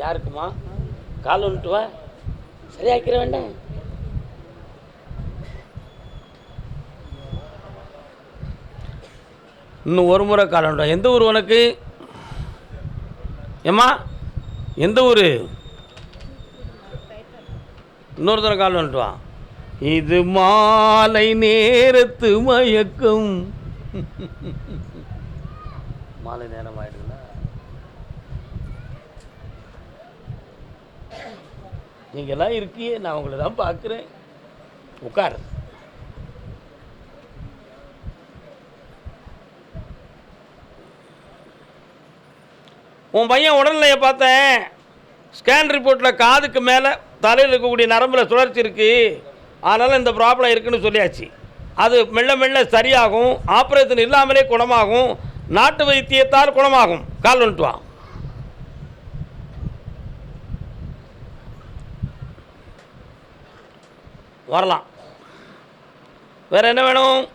யாருக்குமா? கால் வந்துட்டு வா. சரியாக்கிற வேண்டாம். இன்னும் ஒரு முறை கால் வந்துட்டு எந்த ஊர் உனக்கு? ஏம்மா? எந்த ஊர்? இன்னொரு தடவை கால் வந்துட்டு வா. இது மாலை நேரத்து மயக்கம். மாலை நேரம் நீங்கள்லாம் இருக்கியே நான் உங்களை தான் பார்க்குறேன். உட்கார். உன் பையன் உடல்நிலையை பார்த்தேன். ஸ்கேன் ரிப்போர்ட்டில் காதுக்கு மேலே தலையில் இருக்கக்கூடிய நரம்பில் சுழற்சி இருக்குது அதனால் இந்த ப்ராப்ளம் இருக்குதுன்னு சொல்லியாச்சு. அது மெல்ல மெல்ல சரியாகும். ஆப்ரேஷன் இல்லாமலே குணமாகும். நாட்டு வைத்தியத்தால் குணமாகும். கால் வந்துட்டு வரலாம். வேற என்ன வேணும்?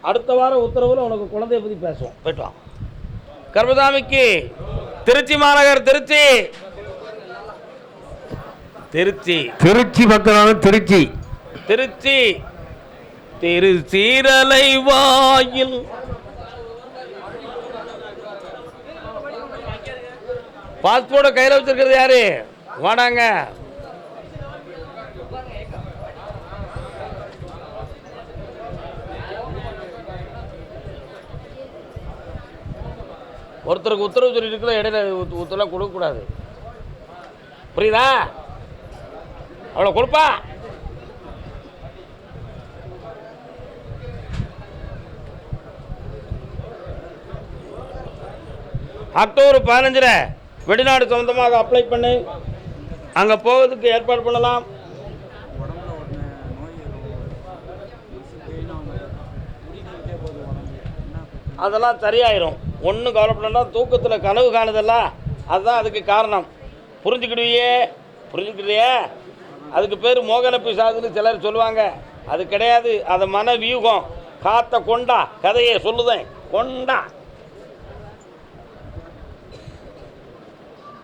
அடுத்த வாரம் உத்தரவில் உனக்கு குழந்தைய பற்றி பேசுவோம். போயிட்டு வா. கர்மதாமிக்கு திருச்சி மாநகர் திருச்சி. திருச்சி. திருச்சி பக்கம் திருச்சி. திருச்சி. திருச்சீரலை வாயில். பாஸ்போர்ட்டை கையில் வச்சிருக்கிறது யாரு? வாடாங்க. ஒருத்தருக்கு உத்தரவு சொல்லிட்டு இருக்கிற இடையில உத்தரவு கொடுக்கக்கூடாது. புரியுதா? அவ்வளோ கொடுப்பா. அக்டோபர் பதினஞ்சில் வெளிநாடு சொந்தமாக அப்ளை பண்ணு. அங்கே போகிறதுக்கு ஏற்பாடு பண்ணலாம். அதெல்லாம் சரியாயிரும். ஒன்றும் கவலைப்படனா தூக்கத்தில் கனவு காணுதல்ல. அதுதான் அதுக்கு காரணம். புரிஞ்சுக்கிடுவியே? புரிஞ்சுக்கிறியே அதுக்கு பேர் மோகன பிசாதுன்னு சிலர் சொல்லுவாங்க. அது கிடையாது. அது மன வியூகம். காத்த கொண்டா. கதையை சொல்லுதேன். கொண்டா.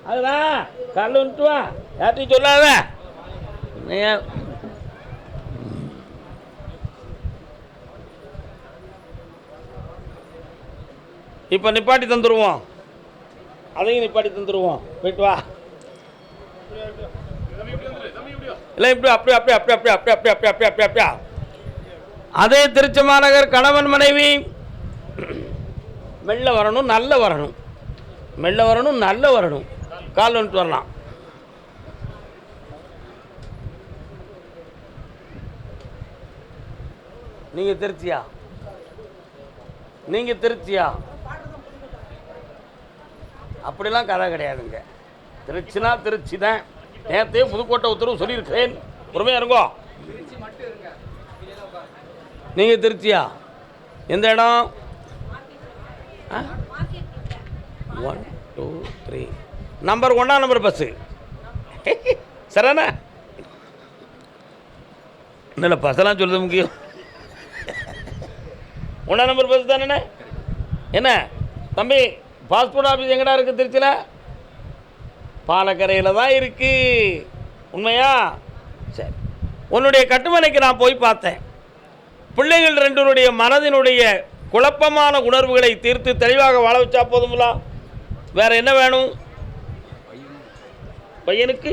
அதுதான். கல்லுன்ட்டு வா. யார்ட்டையும் சொல்லாத. இப்போ நிப்பாட்டி தந்துடுவோம் அதையும் நிப்பாட்டி தந்துடுவோம் போயிட்டு வா. இல்லை இப்படி அப்படி அப்படி அப்படி அப்படி அப்படி அப்படி அப்படி அப்படி அப்படி அப்படியா அதே திருச்சி மாநகர் கணவன் மனைவி. மெல்ல வரணும் நல்ல வரணும். மெல்ல வரணும் நல்ல வரணும். கால் வந்துட்டு வரலாம். நீங்கள் திருச்சியா? நீங்கள் திருச்சியா? அப்படிலாம் கதை கிடையாதுங்க. திருச்சினா திருச்சி தான். நேரத்தையே புதுக்கோட்டை உத்தரவு சொல்லியிருக்கிறேன். பொறுமையாக இருங்கோ. நீங்கள் திருச்சியா? எந்த இடம்? ஒன் டூ த்ரீ நம்பர் ஒன்றா நம்பர் பஸ்ஸு சரிண்ணா இல்லை பஸ்ஸெல்லாம் சொல்லுறது முக்கியம்? ஒன்றா நம்பர் பஸ் தானே? என்ன? தம்பி பாஸ்போர்ட் ஆஃபீஸ் எங்கடா இருக்குது திருச்சியில் பாலக்கரையில் தான் இருக்குது உண்மையா? சரி. உன்னுடைய கட்டுமனைக்கு நான் போய் பார்த்தேன். பிள்ளைகள் ரெண்டுனுடைய மனதினுடைய குழப்பமான உணர்வுகளை தீர்த்து தெளிவாக வாழ வச்சா போதுங்களா வேற என்ன வேணும்? பையனுக்கு?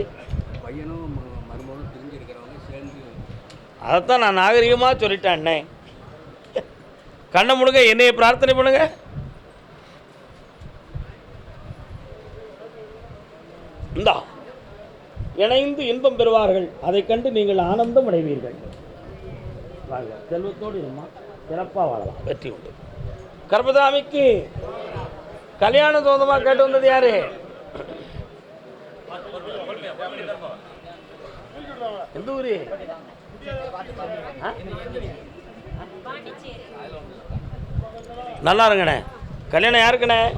பையனும் ம- பிரிஞ்சிருக்கிறவங்க சேர்ந்து அதைத்தான் நான் நாகரிகமாக சொல்லிட்டேன் அண்ணே. கண்ணை முடுங்க என்னைய பிரார்த்தனை பண்ணுங்கள் இந்தா. இணைந்து இன்பம் பெறுவார்கள். அதைக் கண்டு நீங்கள் ஆனந்தம் அடைவீர்கள். வாங்க செல்வத்தோடு இருமா சிறப்பாக வாழலாம். வெற்றி உண்டு. கர்மதாமிக்கு கல்யாணம் சொந்தமாக கேட்டு வந்தது யாரு? எந்த ஊரு? ஆ? நல்லா இருங்கண்ணே. கல்யாணம் யாருக்குண்ணே?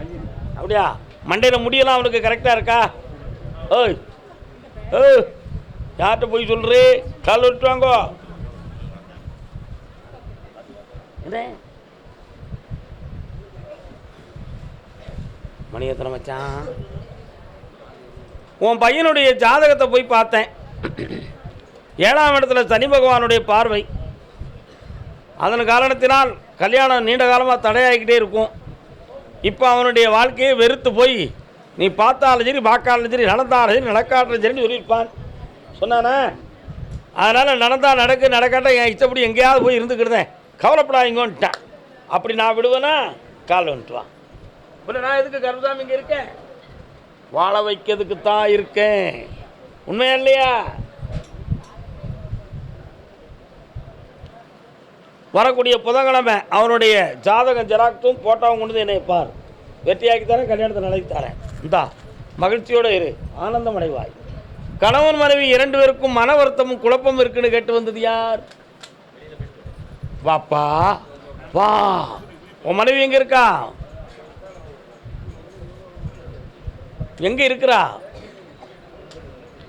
அப்படியா? மண்டையில் முடியெல்லாம் அவனுக்கு கரெக்டாக இருக்கா? ஏய் யார்கிட்ட போய் சொல்கிறே கால் விட்டு வாங்கோ. என்ன மணி எத்தனை மச்சான்? உன் பையனுடைய ஜாதகத்தை போய் பார்த்தேன். ஏழாம் இடத்துல சனி பகவானுடைய பார்வை. அதன் காரணத்தினால் கல்யாணம் நீண்ட காலமாக தடையாகிக்கிட்டே இருக்கும். இப்போ அவனுடைய வாழ்க்கையை வெறுத்து போய் நீ பார்த்தாலும் சரி பார்க்காலும் சரி நடந்தாலும் சரி நடக்காட்டாலும் சரின்னு சொல்லியிருப்பான். சொன்னானே? அதனால் நடந்தால் நடக்கு நடக்காட்ட என் இஷ்டப்படி எங்கேயாவது போய் இருந்துக்கிடுதேன். கவலைப்படாதீங்கன்ட்டான். அப்படி நான் விடுவேன்னா கால் வந்துட்டுவான் இல்லை நான் எதுக்கு கருதாமி இங்கே இருக்கேன்? வாழ வைக்கிறதுக்கு தான் இருக்கேன். உண்மையா இல்லையா? வரக்கூடிய புதன்கிழமை அவனுடைய ஜாதகம் ஜெராக்ஸும் போட்டோவும் கொண்டு என்னை பார். வெற்றியாக்கி தரேன் கல்யாணத்தை நடத்தி தரேன். இந்தா மகிழ்ச்சியோடு இரு. ஆனந்தம் அடைவாய். கணவன் மனைவி இரண்டு பேருக்கும் மன வருத்தமும் குழப்பமும் இருக்குன்னு கேட்டு வந்தது யார்? வாப்பா வா. உன் மனைவி எங்க இருக்கா? எங்க இருக்கிறா?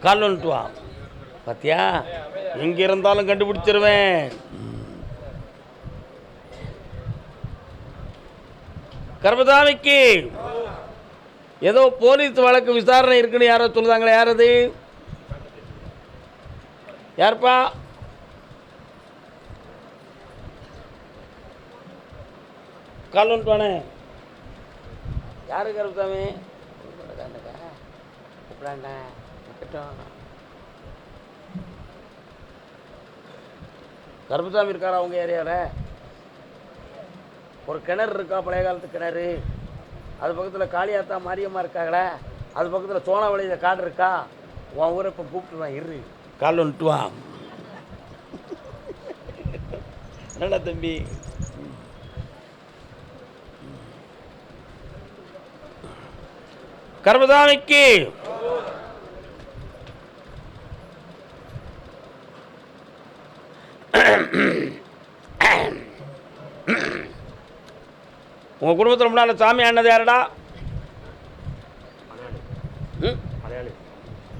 கால் வந்துட்டு வா. பாத்தியா? எங்கே இருந்தாலும் கண்டுபிடிச்சிருவேன். கர்பதாமிக்கு ஏதோ போலீஸ் வழக்கு விசாரணை இருக்குன்னு யாரோ சொல்லுதாங்களே யார் அது யார்ப்பா? கால் யாரு கருப்பசாமி? கருப்புசாமி கருப்பசாமி இருக்காரா உங்கள் ஏரியாவில் ஒரு கிணறு இருக்கா பழைய காலத்து கிணறு? அது பக்கத்தில் காளியாத்தா மாரியம்மா இருக்காங்களே அது பக்கத்தில் சோனாவளியில காடு இருக்கா? உன் ஊரை இப்போ கூப்பிட்டுருவான் இரு. கால் வந்துட்டு வா. என்னடா தம்பி? கர்மதாமிக்கு உங்கள் குடும்பத்தில் நாள் சாமி ஆனது யாருடா? மலையாளி ம்? மலையாளி.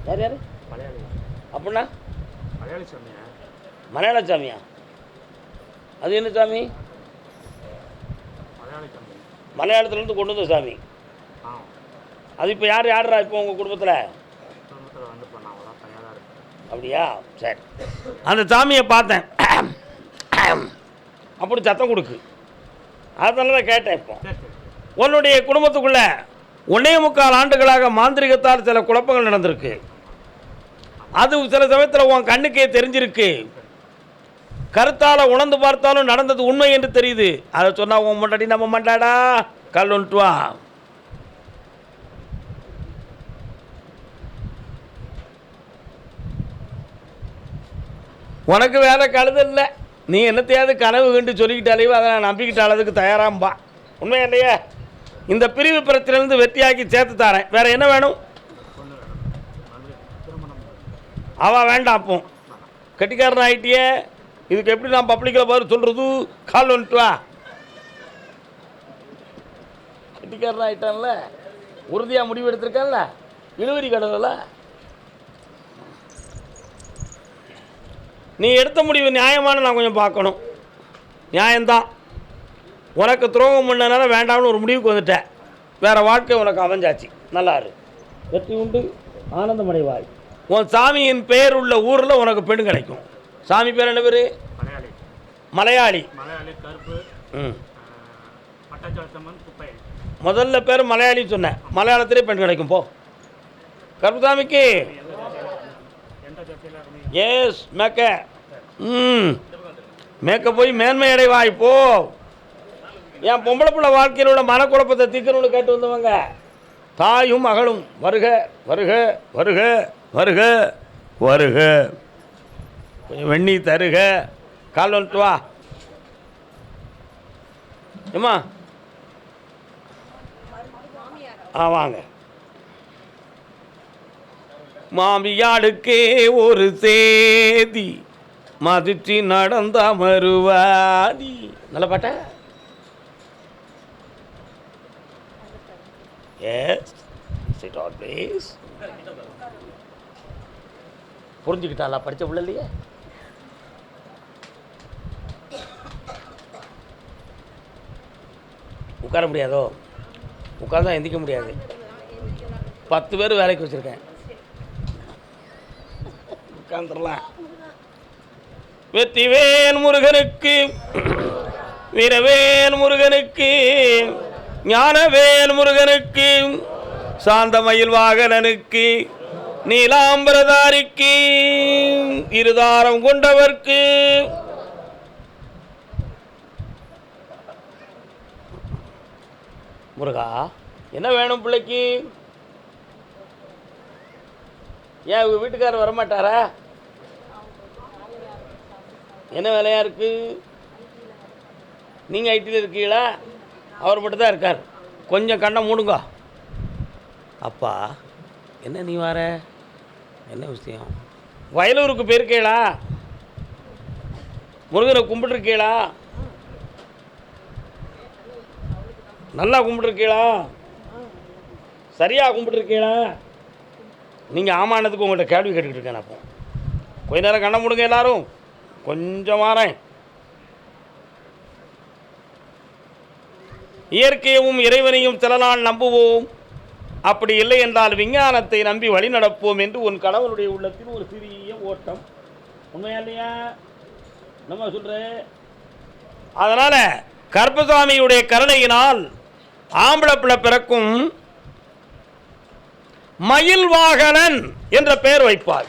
யார் யார்? மலையாளி. அப்படின்னா? மலையாளி சாமியா? மலையாள சாமியா? அது என்ன சாமி? மலையாளி சாமி. மலையாளத்துலேருந்து கொண்டு வந்த சாமி. ஆ அது இப்போ யார் யாருடா இப்போ உங்கள் குடும்பத்தில்? அப்படியா? சரி. அந்த சாமியை பார்த்தேன். அப்படி சத்தம் கொடுக்கு. அதனால தான் கேட்டேன் இப்போ. உன்னுடைய குடும்பத்துக்குள்ள ஒன்னே முக்கால் ஆண்டுகளாக மாந்திரிகத்தால் சில குழப்பங்கள் நடந்திருக்கு. அது சில சமயத்தில் உன் கண்ணுக்கே தெரிஞ்சிருக்கு. கருத்தால் உணர்ந்து பார்த்தாலும் நடந்தது உண்மை என்று தெரியுது. அதை சொன்னா உன் முன்னாடி நம்ம மாட்டாடா கல் வந்துட்டு வா. உனக்கு வேற கழுது இல்லை. நீ என்னத்தையாவது கனவு கண்டு சொல்லிக்கிட்டாலேயோ அதை நான் நம்பிக்கிட்ட அளவுக்கு தயாராம்பா உண்மையா இல்லையா? இந்த பிரிவு பிரச்சனையிலேருந்து வெற்றியாக்கி சேர்த்து தரேன். வேற என்ன வேணும்? அவா வேண்டாம் அப்போ. கட்டிக்காரன் ஆகிட்டியே இதுக்கு எப்படி நான் பப்ளிக்கில் பாரு சொல்கிறது கால் வந்துட்டு வா. கட்டிக்காரன் ஆகிட்டான்ல உறுதியாக முடிவு எடுத்திருக்கான்ல? இழுவரி கடவுள? நீ எடுத்த முடிவு நியாயமான நான் கொஞ்சம் பார்க்கணும். நியாயம்தான் உனக்கு துரோகம் பண்ணனால வேண்டாம்னு ஒரு முடிவுக்கு வந்துட்டேன். வேற வாழ்க்கை உனக்கு அமைஞ்சாச்சு. நல்லா இரு. வெற்றி உண்டு ஆனந்தமடைவாய் உன் சாமியின் பெயர் உள்ள ஊரில் உனக்கு பெண் கிடைக்கும். சாமி பேர் என்ன பேர்? மலையாளி. ம். முதல்ல பேர் மலையாளி சொன்னேன். மலையாளத்திலே பெண் கிடைக்கும் போ. கருப்புசாமிக்கு. எஸ் மேக்க. ம். மேக்க போய் மேன்மை அடைவாய் போ. என் பொம்பளை பிள்ளை வாழ்க்கையில் உள்ள மனக்குழப்பத்தை தீர்க்கணும்னு கேட்டு வந்தவங்க தாயும் மகளும் வருக வருக வருக வருக வருக. கொஞ்சம் வெண்ணி தருக. கால் வந்துட்டு வா. ஏம்மா? ஆ வாங்க. மாமியாளுக்கே ஒரு சேதி. மதிச்சு நடந்த மறுவாதி. நல்ல பாட்ட? எஸ் சிட் ஆல் ப்ளீஸ் புரிஞ்சுக்கிட்டாளா? படித்த பிள்ளை இல்லையே? உட்கார முடியாதோ? உட்கார்ந்தா எந்திக்க முடியாது. பத்து பேர் வேலைக்கு வச்சுருக்கேன். உட்காந்துடலாம் வெற்றிவேன் முருகனுக்கு வீரவேன் முருகனுக்கு ஞானவேன் முருகனுக்கு சாந்தமயில் வாகனனுக்கு நீலாம்பரதாரிக்கு இருதாரம் கொண்டவர்க்கு. முருகா என்ன வேணும் பிள்ளைக்கு? ஏன் உங்கள் வீட்டுக்காரர் வரமாட்டாரா? என்ன வேலையாக இருக்குது நீங்கள் ஐடியில் இருக்கீங்களா? அவர் மட்டும் தான் இருக்கார். கொஞ்சம் கண்ணை மூடுங்க. அப்பா என்ன நீ வர? என்ன விஷயம்? வயலூருக்கு போயிருக்கீங்களா? முருகனை கும்பிட்டுருக்கீங்களா? நல்லா கும்பிட்டுருக்கீங்களா? சரியாக கும்பிட்டுருக்கீங்களா? நீங்கள் ஆமானதுக்கு உங்கள்கிட்ட கேள்வி கேட்டுக்கிட்டு இருக்கேன் அப்போ கொஞ்ச நேரம் கண்ண முடுங்க எல்லாரும். கொஞ்சம் வாரேன். இயற்கையவும் இறைவனையும் சில நாள் நம்புவோம். அப்படி இல்லை என்றால் விஞ்ஞானத்தை நம்பி வழி நடப்போம் என்று உன் கணவனுடைய உள்ளத்தில் ஒரு சிறிய ஓட்டம். உண்மையா இல்லையா நம்ம சொல்கிறேன் அதனால் கர்ப்பசாமியுடைய கருணையினால் ஆம்பளை பிள்ளை பிறக்கும் மயில் வாகனன் என்ற பெயர் வைப்பார்.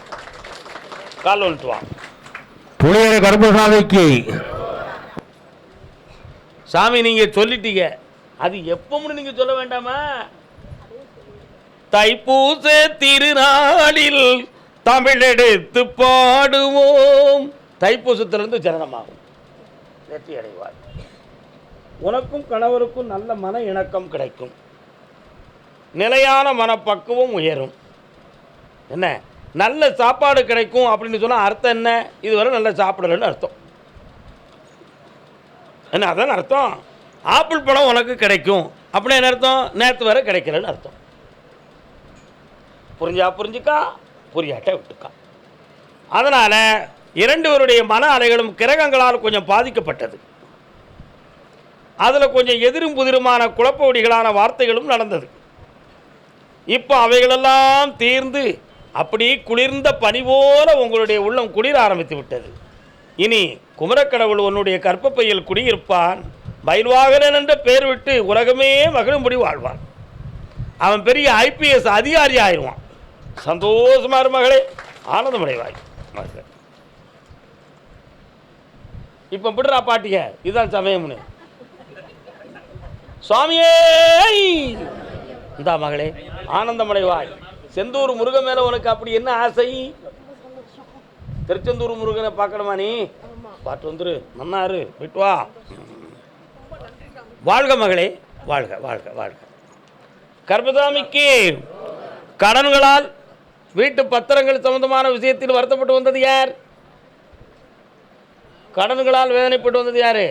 கால் வந்துட்டு புளியரை கருப்பசாமிக்கு சாமி நீங்க சொல்லிட்டீங்க. அது எப்பவும் நீங்க சொல்ல வேண்டாமா? தைப்பூச திருநாளில் தமிழெடுத்து பாடுவோம். தைப்பூசத்திலிருந்து ஜனனமாகும். வெற்றி அடைவார் உனக்கும் கணவருக்கும் நல்ல மன இணக்கம் கிடைக்கும். நிலையான மனப்பக்குவம் உயரும். என்ன? நல்ல சாப்பாடு கிடைக்கும் அப்படின்னு சொன்னால் அர்த்தம் என்ன? இதுவரை நல்ல சாப்பிடலன்னு அர்த்தம். என்ன அதான் அர்த்தம்? ஆப்பிள் பழம் உனக்கு கிடைக்கும். அப்படின்னு என்ன அர்த்தம்? நேற்று வரை கிடைக்கலன்னு அர்த்தம். புரிஞ்சா புரிஞ்சுக்கா புரியாட்ட விட்டுக்கா. அதனால் இரண்டுவருடைய மன அலைகளும் கிரகங்களால் கொஞ்சம் பாதிக்கப்பட்டது. அதில் கொஞ்சம் எதிரும் புதிருமான குழப்பவடிகளான வார்த்தைகளும் நடந்தது. இப்போ அவைகளெல்லாம் தீர்ந்து அப்படி குளிர்ந்த பனி போல உங்களுடைய உள்ளம் குளிர ஆரம்பித்து விட்டது. இனி குமரக்கடவுள் உன்னுடைய கற்பப்பையில் குடியிருப்பான். பயில்வாகனன் என்ற பெயர் விட்டு உலகமே மகிழும்படி வாழ்வான். அவன் பெரிய ஐபிஎஸ் அதிகாரி ஆயிடுவான் சந்தோஷமாக மகளே. ஆனந்தமடைவாய். மகளே. இப்போ விடுறா பாட்டிய. இதுதான் சமயம்னு. சுவாமியே! இந்தா மகளே. ஆனந்தமடைவாய். செந்தூர் முருகன் மேல உனக்கு அப்படி என்ன ஆசை? திருச்செந்தூர் முருகனை பார்க்கணுமா நீ? பார்த்து வந்துரு. நன்னாரு போயிட்டு வா. வாழ்க மகளே. வாழ்க வாழ்க வாழ்க. கர்பதாமிக்கு கடன்களால் வீட்டு பத்திரங்கள் சம்பந்தமான விஷயத்தில் வருத்தப்பட்டு வந்தது யார்? கடன்களால் வேதனைப்பட்டு வந்தது யாரு?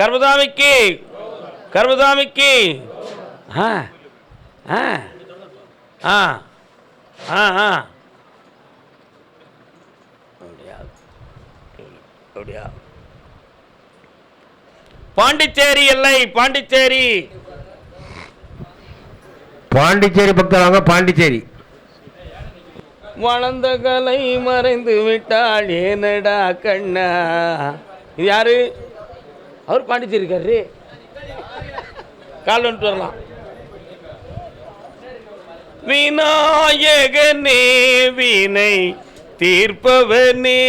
கர்பதாமிக்கு கர்பதாமிக்கு ஆ ஆ. ஆ. ஆ ஆ. அப்படியா அப்படியா பாண்டிச்சேரி எல்லை பாண்டிச்சேரி. பாண்டிச்சேரி பக்கம் வாங்க பாண்டிச்சேரி. வளர்ந்த கலை மறைந்து விட்டாள் ஏனடா கண்ணா? இது யாரு? அவர் பாண்டிச்சேரி இருக்காரு கால் வந்துட்டு வரலாம். விநாயகனே வினை தீர்ப்பவனே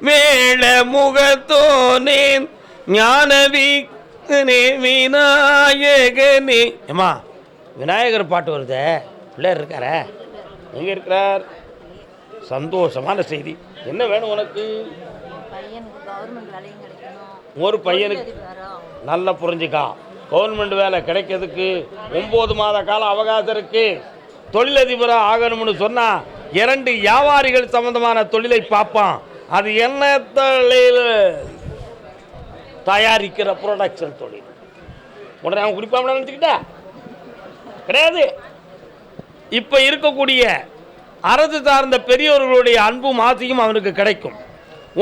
மேள முகத்தோனே ஞானவிக்கனே விநாயகனே. ஏமா விநாயகர் பாட்டு வருதே? பிள்ளையர் இருக்காரே? எங்கே இருக்கிறார்? சந்தோஷமான செய்தி. என்ன வேணும் உனக்கு? ஒரு பையனுக்கு நல்லா புரிஞ்சுக்கா. கவர்மெண்ட் வேலை கிடைக்கிறதுக்கு ஒம்பது மாத கால அவகாசம் இருக்கு. தொழிலதிபராக ஆகணும்னு சொன்னால் இரண்டு வியாபாரிகள் சம்பந்தமான தொழிலை பார்ப்பான். அது என்ன தொழில் தயாரிக்கிற ப்ரொடக்ஷன் தொழில்? உடனே அவன் குடிப்பாமல் நினச்சிக்கிட்டா? கிடையாது. இப்போ இருக்கக்கூடிய அரசு சார்ந்த பெரியவர்களுடைய அன்பும் ஆசையும் அவனுக்கு கிடைக்கும்.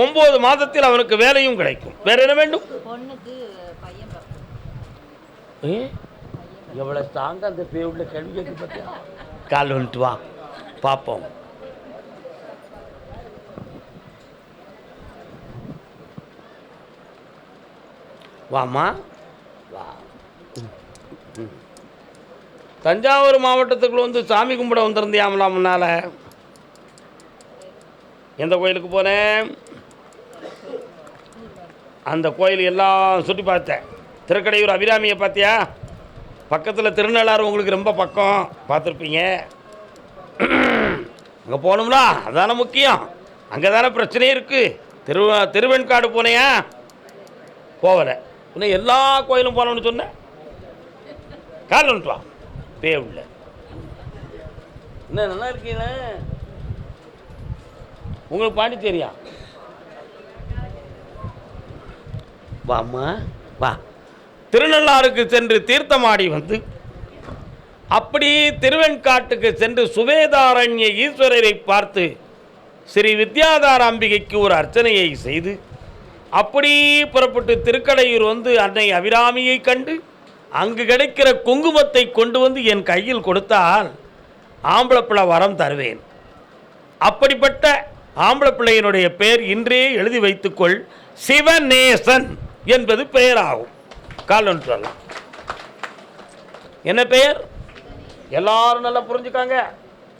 ஒம்பது மாதத்தில் அவனுக்கு வேலையும் கிடைக்கும். வேற என்ன வேண்டும் பொண்ணுக்கு பையன் பிறக்கணும் ஏ எவ்வளோ ஸ்ட்ராங்காக அந்த பேய் கேள்வி கேட்க பார்த்தியா கால் வந்துட்டு வா. பார்ப்போம் வாம்மா. வா. தஞ்சாவூர் மாவட்டத்துக்குள்ள வந்து சாமி கும்பிட வந்திருந்தியாமலாம் முன்னால்? எந்த கோயிலுக்கு போனேன்? அந்த கோயில் எல்லாம் சுற்றி பார்த்தேன். திருக்கடையூர் அபிராமியை பார்த்தியா? பக்கத்தில் திருநள்ளாறு உங்களுக்கு ரொம்ப பக்கம். பார்த்துருப்பீங்க. அங்கே போகணும்ல? அதானே முக்கியம். அங்கே தானே பிரச்சனையே இருக்குது திரு திருவெண்காடு போனையா? போகலை. இன்னும் எல்லா கோயிலும் போனோம்னு சொன்னேன் கால் வந்துட்டு வா. பே உள்ள. என்ன நல்லா இருக்கீங்களே? உங்களுக்கு பாண்டிச்சேரியா? வாம்மா வா. திருநள்ளாறுக்கு சென்று தீர்த்தமாடி வந்து அப்படி திருவெண்காட்டுக்கு சென்று சுவேதாரண்ய ஈஸ்வரரை பார்த்து ஸ்ரீ வித்யாதார அம்பிகைக்கு ஒரு அர்ச்சனையை செய்து அப்படி புறப்பட்டு திருக்கடையூர் வந்து அன்னை அபிராமியை கண்டு அங்கு கிடைக்கிற குங்குமத்தை கொண்டு வந்து என் கையில் கொடுத்தால் ஆம்பளை வரம் தருவேன். அப்படிப்பட்ட ஆம்பளப்பிள்ளையினுடைய பெயர் இன்றே எழுதி வைத்துக்கொள் சிவநேசன் என்பது பெயராகும். கால் சொல்லலாம் என்ன பெயர்? எல்லாரும் நல்லா புரிஞ்சுக்காங்க.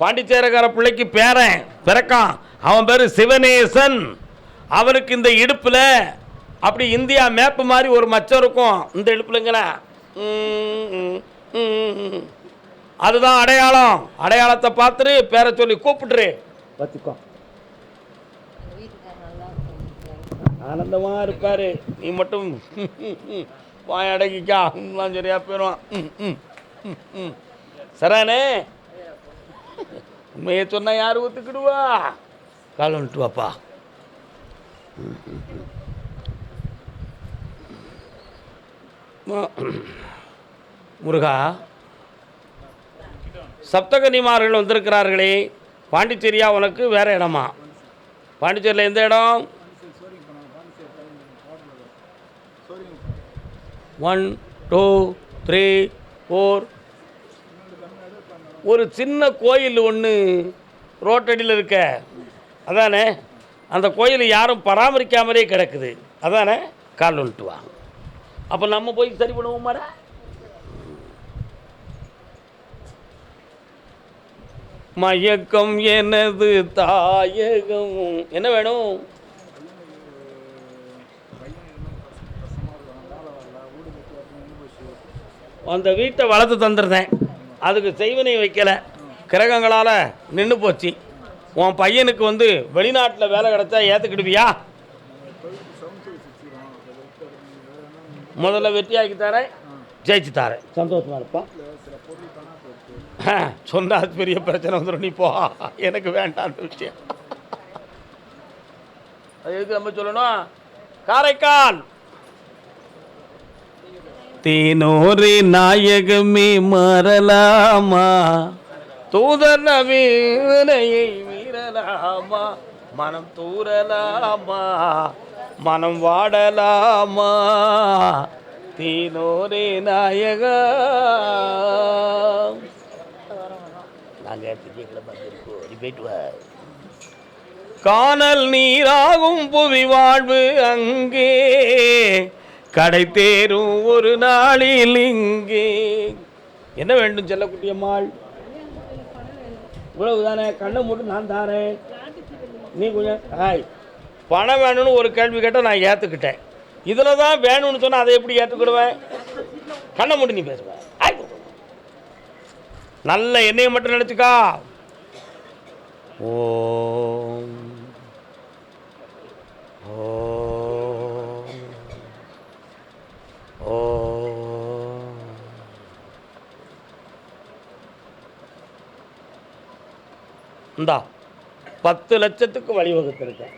பாண்டிச்சேரக்கார பிள்ளைக்கு பேரன் பிறக்கான். அவன் பேர் சிவநேசன். அவனுக்கு இந்த இடுப்பில் அப்படி இந்தியா மேப்பு மாதிரி ஒரு மச்சம் இருக்கும். இந்த இடுப்புலங்கள அதுதான் அடையாளம். அடையாளத்தை பார்த்துட்டு பேரை சொல்லி கூப்பிட்டுரு. இருக்கும் ஆனந்தமாக இருப்பார். நீ மட்டும். வாய் அடக்கிக்கா. எல்லாம் சரியா போயிடும் ம், ம், ம், ம். சரானே உண்மையை சொன்னா யார் ஒத்துக்கிடுவா? கால் வந்துட்டு வாப்பா. முருகா சப்தகனிமார்கள் வந்திருக்கிறார்களே. பாண்டிச்சேரியா உனக்கு வேற இடமா? பாண்டிச்சேரியில் எந்த இடம்? ஒன் டூ த்ரீ ஃபோர் ஒரு சின்ன கோயில் ஒன்று ரோட்டடியில் இருக்க. அதானே? அந்த கோயில் யாரும் பராமரிக்காமலே கிடக்குது. அதானே? கால் வந்துட்டு வா. அப்போ நம்ம போய் சரி பண்ணுவோமாடா மயக்கம் எனது தாயகம். என்ன வேணும்? அந்த வீட்டை வளர்த்து தந்துருந்தேன். அதுக்கு செய்வினை வைக்கல. கிரகங்களால் நின்று போச்சு. உன் பையனுக்கு வந்து வெளிநாட்டில் வேலை கிடைச்சா ஏற்றுக்கிடுவியா முதல்ல வெற்றியாக்கி தரேன் ஜெயிச்சு தரேன். சந்தோஷமா இருப்பா. சொன்னா அது பெரிய பிரச்சனை வந்துடும் நீ போ. எனக்கு வேண்டாம்னு விஷயம். அது எதுக்கு நம்ம சொல்லணும்? காரைக்கால். தேனோரே நாயகமே மாறலாமா? தூதர் நவீனையை மீறலாமா? மனம் தூரலாமா மனம் வாடலாமா? தீனோரே நாயக. நாங்கள் திங்கக்கிழமை இருக்கோம் போயிட்டு காணல் நீராகும் புவி வாழ்வு அங்கே. கடை தேரும் ஒரு நாளில் இங்கே. என்ன வேண்டும் செல்லக்குட்டி அம்மாள்? இவ்வளவு தானே கண்ணை மூட்டு நான் தாரேன். நீ கொஞ்சம் ஹாய். பணம் வேணும்னு ஒரு கேள்வி கேட்டால் நான் ஏற்றுக்கிட்டேன் இதில் தான் வேணும்னு சொன்னால் அதை எப்படி ஏற்றுக்கிடுவேன் கண்ணை மூட்டு நீ பேசுவேன் நல்ல எண்ணெயை மட்டும் நினச்சிக்கா. ஓ ஓ இந்தா பத்து லட்சத்துக்கு வழிவகுத்திருக்கேன்.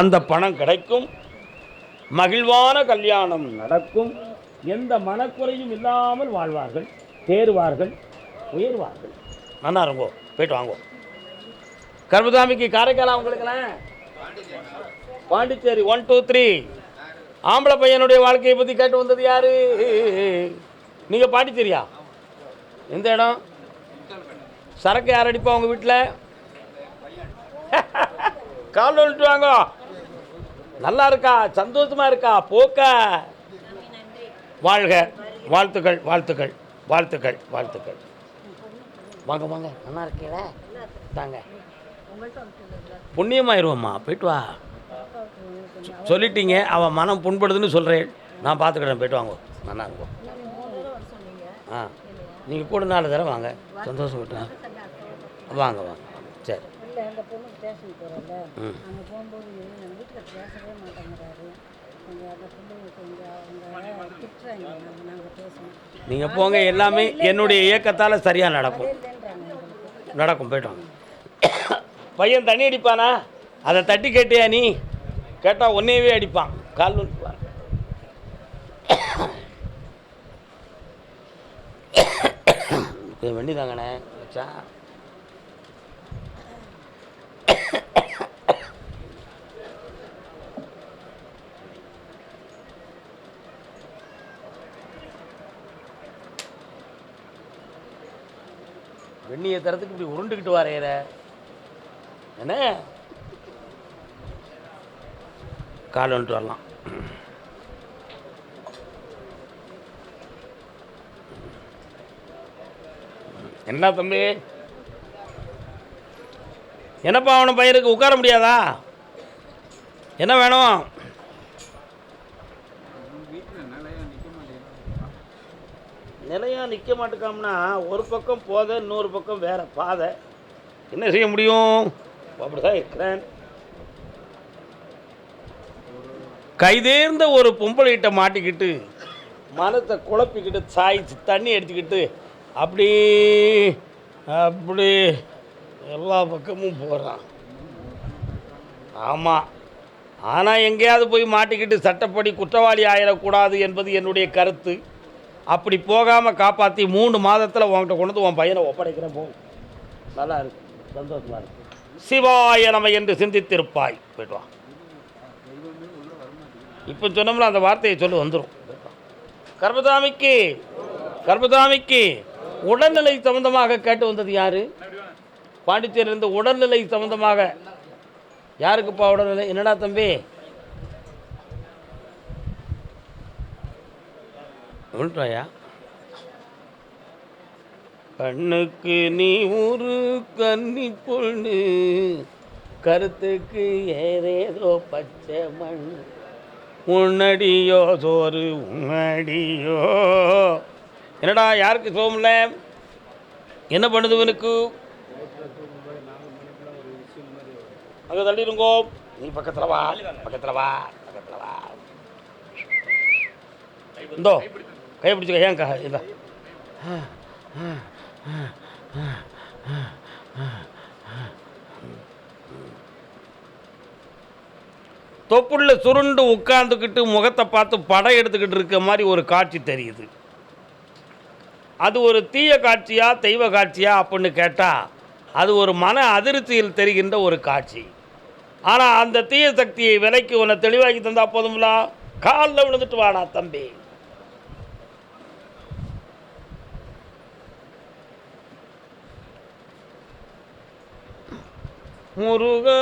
அந்த பணம் கிடைக்கும் மகிழ்வான கல்யாணம் நடக்கும் எந்த மனக்குறையும் இல்லாமல் வாழ்வார்கள் தேறுவார்கள் உயர்வார்கள். நல்லா இருங்கோ போயிட்டு வாங்கோ. கர்மதாமிக்கு காரைக்கால் உங்களுக்குலாம் பாண்டிச்சேரி ஒன் டூ த்ரீ ஆம்பளை பையனுடைய வாழ்க்கையை பற்றி கேட்டு வந்தது யாரு? நீங்கள் பாண்டிச்சேரியா? எந்த இடம்? சரக்கு யார் அடிப்பா உங்கள் வீட்டில் கால் வந்துட்டு வாங்க. நல்லா இருக்கா? சந்தோஷமா இருக்கா? போக்க. வாழ்க. வாழ்த்துக்கள் வாழ்த்துக்கள் வாழ்த்துக்கள் வாழ்த்துக்கள். வாங்க வாங்க. நல்லா இருக்கீங்களா? தாங்க. புண்ணியமாயிருவோம்மா. போயிட்டு வா. சொல்லிட்டீங்க. அவன் மனம் புண்படுதுன்னு சொல்கிறேன் நான் பார்த்துக்கிறேன் போயிட்டு வாங்க. நல்லா இருக்கும் ஆ. நீங்கள் கூட நாலு தடவை வாங்க. சந்தோஷம் விட்டுங்க வாங்க வாங்க. சரி. இல்லை அந்த போகிறோம்ல அங்கே போகும்போது எங்கள் வீட்டில் பேசவே மாட்டேங்கிறாரு. நாங்கள் போங்க எல்லாமே என்னுடைய இயக்கத்தால் சரியாக நடக்கும். நடக்கும் போயிட்டோம் பையன் தண்ணி அடிப்பானா? அதை தட்டி கேட்டியா நீ? கேட்டால் ஒன்னேவே அடிப்பான். கால் இது வண்டி தாங்கண்ணே வச்சா வெண்ணியை தரத்துக்கு இப்படி உருண்டுக்கிட்டு வரையிற என்ன? கால் வந்துட்டு வரலாம். என்ன தம்பி? என்னப்பா அவன பையனுக்கு உட்கார முடியாதா? என்ன வேணும்? நிலையா நிற்க மாட்டேக்காம்னா ஒரு பக்கம் போதை இன்னொரு பக்கம் வேற பாதை. என்ன செய்ய முடியும்? அப்படிதான் இருக்கிறேன். கைதேர்ந்த ஒரு பொம்பளைகிட்ட மாட்டிக்கிட்டு மனத்தை குழப்பிக்கிட்டு சாய்ச்சி தண்ணி அடிச்சுக்கிட்டு அப்படி அப்படி எல்லா பக்கமும் போகிறான் ஆமாம் ஆனால் எங்கேயாவது போய் மாட்டிக்கிட்டு சட்டப்படி குற்றவாளி ஆயிடக்கூடாது என்பது என்னுடைய கருத்து. அப்படி போகாமல் காப்பாற்றி மூணு மாதத்தில் உன்கிட்ட கொண்டு வந்து உன் பையனை ஒப்படைக்கிறேன் போ. நல்லா இருக்கு. சந்தோஷமாக இருக்கு. சிவாய நம்ம என்று சிந்தித்திருப்பாய். போயிட்டு வா. இப்போ சொன்னோம்னா அந்த வார்த்தையை சொல்லி வந்துடும் கர்பதாமிக்கு கர்பதாமிக்கு உடல்நிலை சம்பந்தமாக கேட்டு வந்தது யார்? பாண்டிச்சேரியிலிருந்து உடல்நிலை சம்பந்தமாக. யாருக்குப்பா உடல்நிலை? என்னடா தம்பி? உள்றாயா கண்ணுக்கு நீ ஒரு கன்னி பொண்ணு. கருத்துக்கு ஏதேதோ பச்சை மண். உன்னடியோ சோறு உன்னடியோ என்னடா யாருக்கு சோம்ல என்ன பண்ணுது இவனுக்கு? அங்கே தள்ளிருங்கோ. நீ பக்கத்தில் வா பக்கத்தில் வா பக்கத்தில் வா. இந்தோ கை பிடிச்சிக்க ஏன் கா இந்த. தொப்புள்ள சுருண்டு உட்காந்துக்கிட்டு முகத்தை பார்த்து படம் எடுத்துக்கிட்டு இருக்க மாதிரி ஒரு காட்சி தெரியுது. அது ஒரு தீய காட்சியா தெய்வ காட்சியா அப்படின்னு கேட்டால் அது ஒரு மன அதிருப்தியில் தெரிகின்ற ஒரு காட்சி. ஆனால் அந்த தீய சக்தியை விலைக்கு உன்னை தெளிவாக்கி தந்தா போதும்ல? காலில் விழுந்துட்டு வாடா தம்பி. முருகா